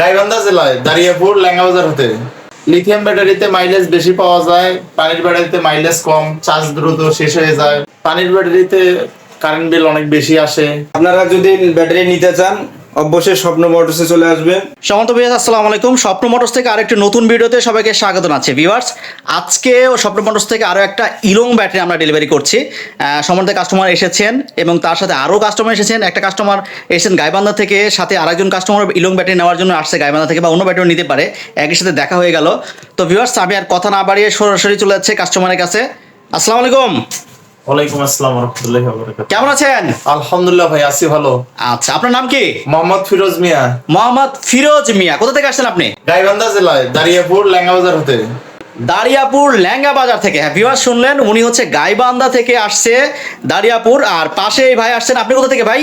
গাইবান্ধা জেলায় দারিয়াপুর ল্যাঙ্গাবাজার হতে। লিথিয়াম ব্যাটারিতে মাইলেজ বেশি পাওয়া যায়, পানির ব্যাটারিতে মাইলেজ কম, চার্জ দ্রুত শেষ হয়ে যায়। পানির ব্যাটারিতে কারেন্ট বিল অনেক বেশি আসে। আপনারা যদি ব্যাটারি নিতে চান অবশ্যই স্বপ্ন মোটরসে চলে আসবেন। সমন্ত বিয়াস, আসসালামু আলাইকুম। স্বপ্ন মোটরস থেকে আরেকটি নতুন ভিডিওতে সবাইকে স্বাগত জানাচ্ছি। ভিউয়ার্স, আজকে স্বপ্ন মোটরস থেকে আরও একটা ইলং ব্যাটারি আমরা ডেলিভারি করছি। সম্বন্ধে কাস্টমার এসেছেন এবং তার সাথে আরও কাস্টমার এসেছেন। একটা কাস্টমার এসেছেন গাইবান্ধা থেকে, সাথে আরেকজন কাস্টমার ইলং ব্যাটারি নেওয়ার জন্য আসছে গাইবান্ধা থেকে বা অন্য ব্যাটারি নিতে পারে। একই সাথে দেখা হয়ে গেল। তো ভিউয়ার্স, আমি আর কথা না বাড়িয়ে সরাসরি চলে যাচ্ছে কাস্টমারের কাছে। আসসালামু আলাইকুম। ওয়ালাইকুম আসসালাম রহমতুল্লাহ কেমন আছেন? আলহামদুলিল্লাহ ভাই আছি ভালো। আচ্ছা আপনার নাম কি? মোহাম্মদ ফিরোজ মিয়া। মোহাম্মদ ফিরোজ মিয়া কোথা থেকে আসছেন আপনি? গাইবান্ধা জেলায় দাঁড়িয়াপুর ল্যাঙ্গাবাজার হতে। দারিয়াপুর ল্যাঙ্গা বাজার থেকে। হ্যাঁ ভিউয়ার শুনলেন উনি হচ্ছে গাইবান্ধা থেকে আসছে দারিয়াপুর আর পাশে এই ভাই আসছেন আপনি কোথা থেকে ভাই?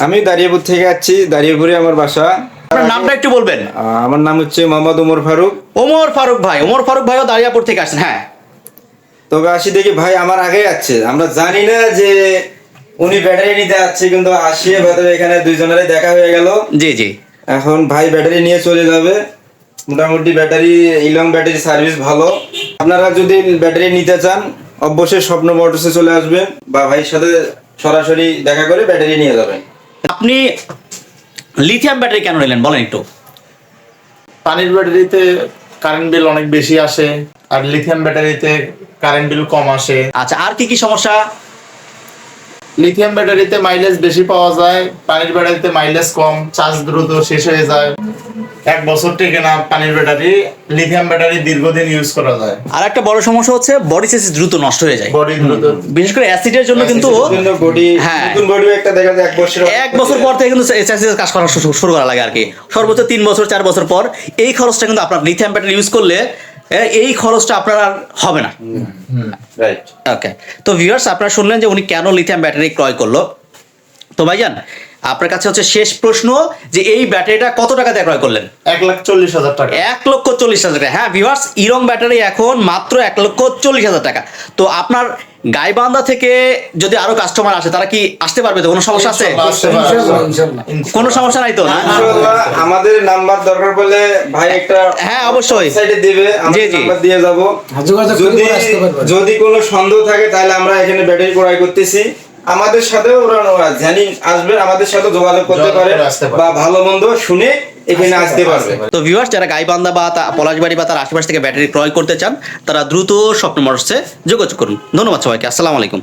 আমি দাঁড়িয়েপুর থেকে আসছি দাঁড়িয়েপুরে আমার বাসা। আপনার নামটা একটু বলবেন। আহ, আমার নাম হচ্ছে মোহাম্মদ উমর ফারুক। ওমর ফারুক ভাই ওমর ফারুক ভাইও দারিয়াপুর থেকে আসছেন হ্যাঁ। তবে আসি দেখি ভাই আমার আগে যাচ্ছে। আমরা জানি না যে উনি ব্যাটারি নিতে আসছে কিন্তু আসিয়ে ভেতরে এখানে দুইজনের দেখা হয়ে গেল। জি জি। এখন ভাই ব্যাটারি নিয়ে চলে যাবে। মোটামুটি ব্যাটারি ইলং ব্যাটারি সার্ভিস ভালো। আপনারা যদি ব্যাটারি নিতে চান অবশ্যই স্বপ্ন মোটরসে চলে আসবেন বা ভাইয়ের সাথে সরাসরি দেখা করে ব্যাটারি নিয়ে যাবেন। আপনি লিথিয়াম ব্যাটারি কেন নিলেন? বলেন একটু। পানির ব্যাটারিতে কারেন্ট বিল অনেক বেশি আসে আর লিথিয়াম ব্যাটারিতে কারেন্ট বিল কম আসে। আচ্ছা আর কি কি সমস্যা? লিথিয়াম ব্যাটারিতে মাইলেজ বেশি পাওয়া যায় পানির ব্যাটারিতে মাইলেজ কম চার্জ দ্রুত শেষ হয়ে যায়। এক বছর থেকে না পানির ব্যাটারি লিথিয়াম ব্যাটারি দীর্ঘদিন ইউজ করা যায়। আর একটা বড় সমস্যা হচ্ছে বডি সাইজ দ্রুত নষ্ট হয়ে যায়। বডি দ্রুত। বিশেষ করে অ্যাসিডের জন্য কিন্তু বডি হ্যাঁ। নতুন বডি একটা দেখা যায় এক বছর এক বছর পর থেকে কিন্তু এসএসএস কাজ করা শুরু- করা লাগে আর কি। সর্বোচ্চ তিন বছর চার বছর পর এই খরচটা কিন্তু আপনার লিথিয়াম ব্যাটারি ইউজ করলে এই খরচটা আপনার আর হবে না। রাইট ওকে তো ভিউয়ার্স আপনারা শুনলেন যে উনি কেন লিথিয়াম ব্যাটারি ক্রয় করল। তো ভাইজান আপনার কাছে হচ্ছে শেষ প্রশ্ন যে এই ব্যাটারিটা কত টাকা দিয়ে ক্রয় করলেন? এক লাখ চল্লিশ হাজার টাকা। এক লক্ষ চল্লিশ হাজার টাকা। হ্যাঁ ভিউয়ার্স ইরং ব্যাটারি এখন মাত্র এক লক্ষ চল্লিশ হাজার টাকা। তো আপনার গাইবান্ধা থেকে যদি আরও কাস্টমার আসে তারা কি আসতে পারবে তো? কোনো সমস্যা আছে? কোনো সমস্যা নাই তো? না আমাদের নাম্বার দরকার পড়লে ভাই একটা হ্যাঁ, অবশ্যই। সাইডে দিবে জি, জি। দিয়ে যাব। যদি পারবেন। যদি কোনো সন্দেহ থাকে তাহলে আমরা এখানে ব্যাটারি ক্রয় করতেছি। আমাদের সাথে ওরা ওরা জানি আসবেন আমাদের সাথে যোগাযোগ করতে পারে করে বা ভালো মন্দ শুনে এখানে আসতে পারবে। তো ভিউয়ার্স যারা গাইবান্ধা বা তা- পলাশবাড়ি বা তার আশেপাশ থেকে ব্যাটারি ক্রয় করতে চান তারা দ্রুত স্বপ্ন মোটরসে যোগাযোগ করুন। ধন্যবাদ সবাইকে। আসসালামু আলাইকুম।